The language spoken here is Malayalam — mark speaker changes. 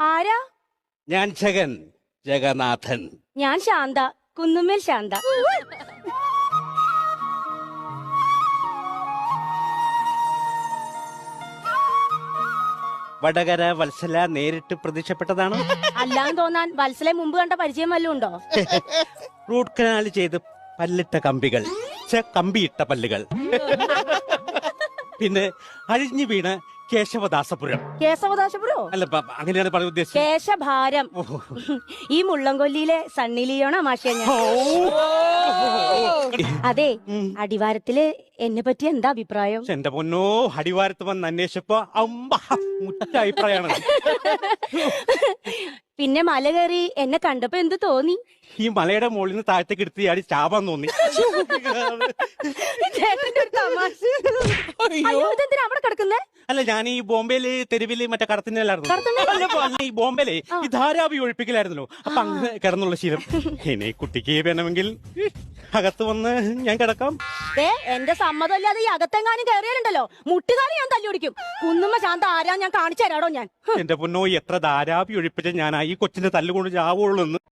Speaker 1: ആരാ?
Speaker 2: ഞാൻ ജഗൻ ജഗന്നാഥൻ.
Speaker 1: ഞാൻ ശാന്ത കുന്നുമ്മൽ ശാന്ത.
Speaker 2: വടകര വത്സല നേരിട്ട് പ്രത്യക്ഷപ്പെട്ടതാണ്?
Speaker 1: അല്ലാന്ന് തോന്നാൻ വത്സല മുമ്പ് കണ്ട പരിചയം വല്ലതും ഉണ്ടോ?
Speaker 2: റൂട്ട് കനാൽ ചെയ്ത് പല്ലിട്ട കമ്പികൾ. കമ്പിയിട്ട പല്ലുകൾ. പിന്നെ അഴിഞ്ഞു വീണ് കേശവദാസപുരം.
Speaker 1: കേശവദാശപുരോ
Speaker 2: അല്ല അങ്ങനെയാണ് പറയാൻ ഉദ്ദേശിച്ചത്.
Speaker 1: കേശഭാരം. ഈ മുള്ളംകൊല്ലിയിലെ സണ്ണി ലിയോണോ മാഷിയ ഞാൻ. അതെ. അടിവാരത്തിൽ എന്നെ പറ്റി എന്താ അഭിപ്രായം?
Speaker 2: എന്റെ പൊന്നോ അടിവാരത്ത് വന്ന് അന്വേഷിച്ചപ്പോ അമ്പ മുറ്റ അഭിപ്രായമാണ്.
Speaker 1: പിന്നെ മല കയറി എന്നെ കണ്ടപ്പോ എന്ത് തോന്നി?
Speaker 2: ഈ മലയുടെ മുകളിൽ നിന്ന് താഴത്തേക്ക് എടുത്ത് ചാടി ചാവാൻ തോന്നി.
Speaker 1: ചേട്ടന്റെ ഒരു തമാശ. അയ്യോ. ഇതെന്തിനാ അവിടെ കിടക്കുന്നേ?
Speaker 2: അല്ല ഞാൻ ഈ ബോംബെയിൽ തെരുവിൽ മറ്റേ കടത്തിനല്ലായിരുന്നു ഈ ബോംബെയിലെ ഈ ധാരാവി ഒഴിപ്പിക്കലായിരുന്നല്ലോ. അപ്പൊ അങ്ങനെ കിടന്നുള്ള ശീലം. ഇനി കുട്ടിക്ക് വേണമെങ്കിൽ അകത്ത് വന്ന് ഞാൻ കിടക്കാം.
Speaker 1: ഏ എന്റെ സമ്മതമില്ലാതെ ഈ അകത്തെങ്ങാനും കയറിയാലുണ്ടല്ലോ. മുട്ടുകാലി ഞാൻ തല്ലി പിടിക്കും കുന്നുമ്മ ശാന്ത ആരാ? ഞാൻ കാണിച്ചു തരാടോ ഞാൻ.
Speaker 2: എന്റെ പൊന്നോ എത്ര ധാരാവി ഒഴിപ്പിച്ച ഞാൻ ഈ കൊച്ചിന്റെ തല്ലുകൊണ്ട് ചാവുള്ളൂ എന്ന്.